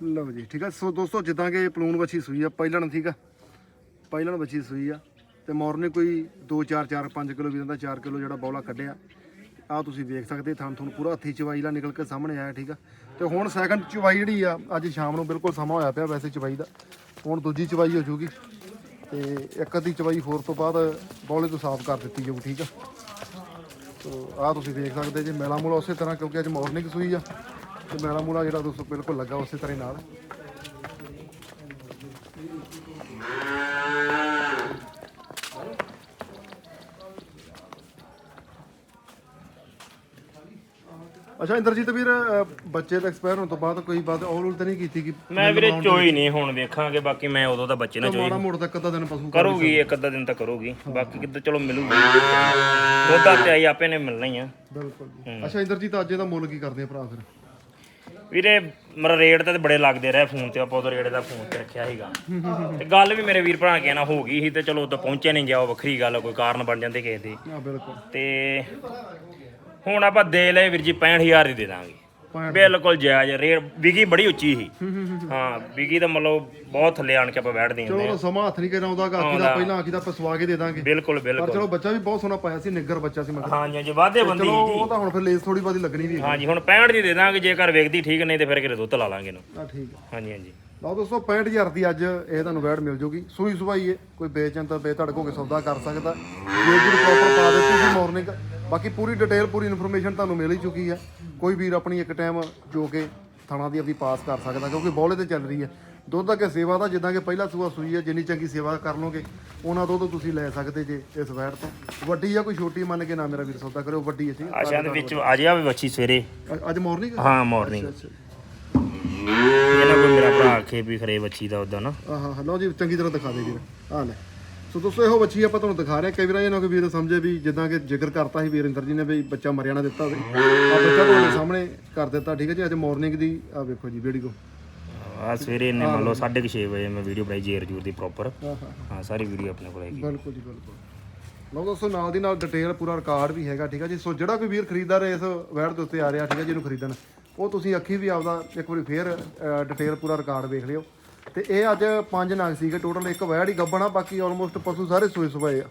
ਲਓ ਜੀ, ਠੀਕ ਆ। ਸੋ ਦੋਸਤੋ, ਜਿੱਦਾਂ ਕਿ ਪਲੂਣ ਵੱਛੀ ਸੂਈ ਆ, ਪਹਿਲਣ ਠੀਕ ਆ। ਪਹਿਲਣ ਵੱਛੀ ਸੂਈ ਆ ਤੇ ਮਾਰਨਿੰਗ ਕੋਈ 2 4 4 5 ਕਿਲੋ ਵੀਰਾਂ ਦਾ 4 ਕਿਲੋ ਜਿਹੜਾ ਬੌਲਾ ਕੱਢਿਆ। ਆ ਤੁਸੀਂ ਵੇਖ ਸਕਦੇ ਥਾਂ ਤੁਹਾਨੂੰ ਪੂਰਾ ਹੱਥੀ ਚਵਾਈ ਦਾ ਨਿਕਲ ਕੇ ਸਾਹਮਣੇ ਆਇਆ, ਠੀਕ ਆ। ਤੇ ਹੁਣ ਸੈਕੰਡ ਚਵਾਈ ਜਿਹੜੀ ਆ, ਅੱਜ ਸ਼ਾਮ ਨੂੰ ਬਿਲਕੁਲ ਸਮਾਂ ਹੋਇਆ ਪਿਆ ਵੈਸੇ ਚਵਾਈ ਦਾ। ਹੁਣ ਦੂਜੀ ਚਵਾਈ ਹੋ ਜੂਗੀ। ਤੇ ਇੱਕ ਅੱਧੀ ਚਵਾਈ ਹੋਰ ਤੋਂ ਬਾਅਦ ਬੌਲੇ ਤੋਂ ਸਾਫ਼ ਕਰ ਦਿੱਤੀ ਜਾਊ, ਠੀਕ ਆ। ਤੋ ਆ ਤੁਸੀਂ ਦੇਖ ਸਕਦੇ ਜੇ ਮੈਲਾ ਮੂਲਾ ਉਸੇ ਤਰ੍ਹਾਂ ਕਿਉਂਕਿ ਅੱਜ ਮਾਰਨਿੰਗ ਸੂਈ ਆ ਤੇ ਮੈਲਾ ਮੂਲਾ ਜਿਹੜਾ ਦੋਸਤੋ ਬਿਲਕੁਲ ਲੱਗਾ ਉਸੇ ਤਰ੍ਹਾਂ ਹੀ ਨਾਲ। ਅੱਛਾ ਇੰਦਰਜੀਤ ਵੀਰ ਬੱਚੇ ਦਾ ਐਕਸਪਾਇਰ ਹੋਣ ਤੋਂ ਬਾਅਦ ਕੋਈ ਬਾਤ ਔਰ ਉਲ ਤਾਂ ਨਹੀਂ ਕੀਤੀ ਕਿ ਮੈਂ ਵੀਰੇ ਚੋਈ ਨਹੀਂ ਹੁਣ ਵੇਖਾਂਗੇ ਬਾਕੀ ਮੈਂ ਉਦੋਂ ਦਾ ਬੱਚੇ ਨਾਲ ਚੋਈ ਮਾੜਾ ਮੋੜ ਤੱਕ ਅੱਧਾ ਦਿਨ ਪਸ਼ੂ ਕਰੂਗੀ ਇੱਕ ਅੱਧਾ ਦਿਨ ਤਾਂ ਕਰੂਗੀ ਬਾਕੀ ਕਿੱਦਾਂ ਚਲੋ ਮਿਲੂਗੀ। ਦੁੱਧ ਤੇ ਆਈ ਆਪੇ ਨੇ ਮਿਲਣਾ ਹੀ ਆ। ਬਿਲਕੁਲ ਜੀ। ਅੱਛਾ ਇੰਦਰਜੀਤ ਅੱਜ ਇਹਦਾ ਮੁੱਲ ਕੀ ਕਰਦੇ ਆ ਭਰਾ ਫਿਰ? ਵੀਰੇ ਮੇਰਾ ਰੇਟ ਤਾਂ ਬੜੇ ਲੱਗਦੇ ਰਹੇ ਫੋਨ ਤੇ ਆਪਾਂ ਉਦੋਂ ਰੇਟ ਦਾ ਫੋਨ ਤੇ ਰੱਖਿਆ ਸੀਗਾ। ਤੇ ਗੱਲ ਵੀ ਮੇਰੇ ਵੀਰ ਭਰਾ ਨੇ ਕਹਿਣਾ ਹੋ ਗਈ ਸੀ ਤੇ ਚਲੋ ਉਦੋਂ ਪਹੁੰਚਿਆ ਨਹੀਂ ਗਿਆ ਉਹ ਵੱਖਰੀ ਗੱਲ ਆ, ਕੋਈ ਕਾਰਨ ਬਣ ਜਾਂਦੇ ਕਿਸੇ ਦੇ। ਆ ਬਿਲਕੁਲ। ਤੇ ਹੁਣ ਆਪਾਂ ਦੇ ਲਏ ਵੀਰ ਜੀ 65000 ਦੀ ਦੇ ਦਾਂਗੇ। ਬਿਲਕੁਲ ਜਾਇਜ਼ ਰੇਟ ਵਿਗੀ ਬੜੀ ਉੱਚੀ ਸੀ। ਹਾਂ ਵਿਗੀ ਤਾਂ ਮਤਲਬ ਬਹੁਤ ਥੱਲੇ ਆਣ ਕੇ ਆਪਾਂ ਬੈਠਦੇ ਹਾਂ ਚਲੋ ਸਮਾਂ ਹੱਥ ਨਹੀਂ ਕਰਾਉਂਦਾ ਆਖੀ ਦਾ ਪਹਿਲਾਂ ਆਖੀ ਦਾ ਆਪਾਂ ਸਵਾ ਕੇ ਦੇ ਦਾਂਗੇ। ਬਿਲਕੁਲ ਪਰ ਬਿਲਕੁਲ। ਚਲੋ ਬੱਚਾ ਵੀ ਬਹੁਤ ਸੋਹਣਾ ਪਾਇਆ ਸੀ ਨਿੱਗਰ ਬੱਚਾ ਸੀ ਮਗਰ ਹਾਂਜੀ ਹਾਂਜੀ ਵਾਧੇ ਬੰਦੀ ਚਲੋ ਉਹ ਤਾਂ ਹੁਣ ਫਿਰ ਲੇਸ ਥੋੜੀ ਬਾਦੀ ਲੱਗਣੀ ਵੀ ਹੈ। ਹਾਂਜੀ ਹੁਣ 65 ਦੀ ਦੇ ਦਾਂਗੇ ਜੇਕਰ ਵੇਖਦੀ ਠੀਕ ਨਹੀਂ ਤੇ ਫਿਰ ਕਿਤੇ ਦੁੱਧ ਲਾ ਲਾਂਗੇ ਇਹਨੂੰ। ਆ ਠੀਕ ਹੈ। ਹਾਂਜੀ ਹਾਂਜੀ। ਲਓ ਦੋਸਤੋ 65000 ਦੀ ਅੱਜ ਇਹ ਤੁਹਾਨੂੰ ਵੈੜ ਮਿਲ ਜੂਗੀ। ਸੂਈ ਸੁਭਾਈ ਹੈ ਕੋਈ ਵੇਚਣ ਤਾਂ ਹੋ ਕੇ ਸੌਦਾ ਕਰ ਸਕਦਾ। ਜੇ ਜੀ ਪ੍ਰੋਪਰ ਪਾ ਦਿੱਤੀ ਸੀ ਮਾਰਨਿੰਗ ਬਾਕੀ ਪੂਰੀ ਡਿਟੇਲ ਪੂਰੀ ਇਨਫੋਰਮੇਸ਼ਨ ਤੁਹਾਨੂੰ ਮਿਲ ਹੀ ਚੁੱਕੀ ਹੈ। ਕੋਈ ਵੀਰ ਆਪਣੀ ਇੱਕ ਟਾਈਮ ਜੋ ਕਿ ਥਾਣਾ ਦੀ ਆਪਣੀ ਪਾਸ ਕਰ ਸਕਦਾ ਕਿਉਂਕਿ ਬੌਲੇ ਤੇ ਚੱਲ ਰਹੀ ਹੈ। ਦੁੱਧ ਦਾ ਕਿ ਸੇਵਾ ਦਾ ਜਿੱਦਾਂ ਕਿ ਪਹਿਲਾ ਸੂਆ ਸੂਈ ਹੈ ਜਿੰਨੀ ਚੰਗੀ ਸੇਵਾ ਕਰ ਲੋਗੇ ਉਹਨਾਂ ਦੁੱਧ ਤੁਸੀਂ ਲੈ ਸਕਦੇ ਜੇ ਇਸ ਵੈੜ ਤੋਂ। ਵੱਡੀ ਆ ਕੋਈ ਛੋਟੀ ਮੰਨ ਕੇ ਨਾ ਮੇਰਾ ਵੀਰ ਸੌਦਾ ਕਰਿਓ ਵੱਡੀ ਹੈ ਹੈ ਆਸ਼ਾ ਦੇ ਵਿੱਚ ਆ ਜਿਆ ਵੀ ਬੱਚੀ ਸਵੇਰੇ। ਅੱਜ- ਮਾਰਨਿੰਗ ਹਾਂ ਮਾਰਨਿੰਗ ਇਹਨਾਂ ਕੋਈ ਮੇਰਾ ਭਰਾ ਆਖੇ ਵੀ ਖਰੇ ਬੱਚੀ ਦਾ ਉਦਾਂ ਨਾ। ਆਹ ਹਾਂ ਲਓ ਜੀ ਚੰਗੀ ਤਰ੍ਹਾਂ ਦਿਖਾ ਦੇ ਵੀਰ। ਆ ਲੈ। ਸੋ ਦੋਸਤੋ ਇਹੋ ਬੱਚੀ ਆਪਾਂ ਤੁਹਾਨੂੰ ਦਿਖਾ ਰਹੇ ਹਾਂ। ਕਈ ਵਾਰ ਇਹ ਨਾ ਕੋਈ ਵੀਰ ਸਮਝੇ ਵੀ ਜਿੱਦਾਂ ਕਿ ਜ਼ਿਕਰ ਕਰਤਾ ਸੀ ਵੀਰਿੰਦਰ ਜੀ ਨੇ ਵੀ ਬੱਚਾ ਮਰਿਆ ਨਾ ਦਿੱਤਾ ਹੋਵੇ ਆ ਬੱਚਾ ਤੁਹਾਡੇ ਸਾਹਮਣੇ ਕਰ ਦਿੱਤਾ। ਠੀਕ ਹੈ ਜੀ ਅੱਜ ਮਾਰਨਿੰਗ ਦੀ ਆ ਵੇਖੋ ਜੀ ਵੀਡੀਓ ਆ ਸਵੇਰੇ ਇਹਨੇ ਮੰਨ ਲਓ 6:30 ਵਜੇ ਮੈਂ ਵੀਡੀਓ ਬਣਾਈ ਜੇਰ ਜੂਰ ਦੀ ਪ੍ਰੋਪਰ ਹਾਂ ਸਾਰੀ ਵੀਡੀਓ ਆਪਣੇ ਕੋਲ ਹੈਗੀ। ਬਿਲਕੁਲ ਜੀ ਬਿਲਕੁਲ। ਲਓ ਦੋਸਤੋ ਨਾਲ ਦੀ ਨਾਲ ਡਿਟੇਲ ਪੂਰਾ ਰਿਕਾਰਡ ਵੀ ਹੈਗਾ ਠੀਕ ਹੈ ਜੀ। ਸੋ ਜਿਹੜਾ ਕੋਈ ਵੀਰ ਖਰੀਦਦਾਰ ਇਸ ਵੈਡ ਦੇ ਉੱਤੇ ਆ ਰਿਹਾ ਠੀਕ ਹੈ ਜੀ ਇਹਨੂੰ ਖਰੀਦਣ ਉਹ ਤੁਸੀਂ ਅੱਖੀ ਵੀ ਆਪਦਾ ਇੱਕ ਵਾਰੀ ਫੇਰ ਡਿਟੇਲ ਪੂਰਾ ਰਿਕਾਰਡ ਵੇਖ ਲਿਓ। ਤੇ ਇਹ ਅੱਜ ਪੰਜ ਨਗ ਸੀਗੇ ਟੋਟਲ ਇੱਕ ਵੈਡ ਹੀ ਗੱਬਣਾ ਬਾਕੀ ਆਲਮੋਸਟ ਪਸ਼ੂ ਸਾਰੇ ਸੂਏ ਸੁਭਾਏ ਆ।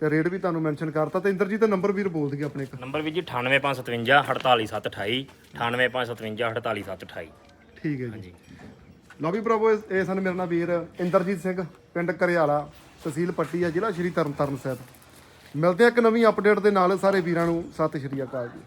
ਤੇ ਰੇਟ ਵੀ ਤੁਹਾਨੂੰ ਮੈਂਸ਼ਨ ਕਰਤਾ ਤੇ ਇੰਦਰਜੀਤ ਦਾ ਨੰਬਰ ਵੀਰ ਬੋਲ ਦਈਏ ਆਪਣੇ ਇੱਕ। ਨੰਬਰ ਵੀ ਜੀ 98557 48728 98557 48728 ਠੀਕ ਹੈ ਜੀ। ਲਓ ਵੀ ਇਹ ਇਹ ਸਨ ਮੇਰੇ ਨਾਲ ਵੀਰ ਇੰਦਰਜੀਤ ਸਿੰਘ ਪਿੰਡ ਕਰਿਆਲਾ ਤਹਿਸੀਲ ਪੱਟੀ ਆ ਜ਼ਿਲ੍ਹਾ ਸ਼੍ਰੀ ਤਰਨਤਾਰਨ ਸਾਹਿਬ। ਮਿਲਦੇ ਆ ਇੱਕ ਨਵੀਂ ਅਪਡੇਟ ਦੇ ਨਾਲ ਸਾਰੇ ਵੀਰਾਂ ਨੂੰ। ਸਤਿ ਸ਼੍ਰੀ ਅਕਾਲ ਜੀ।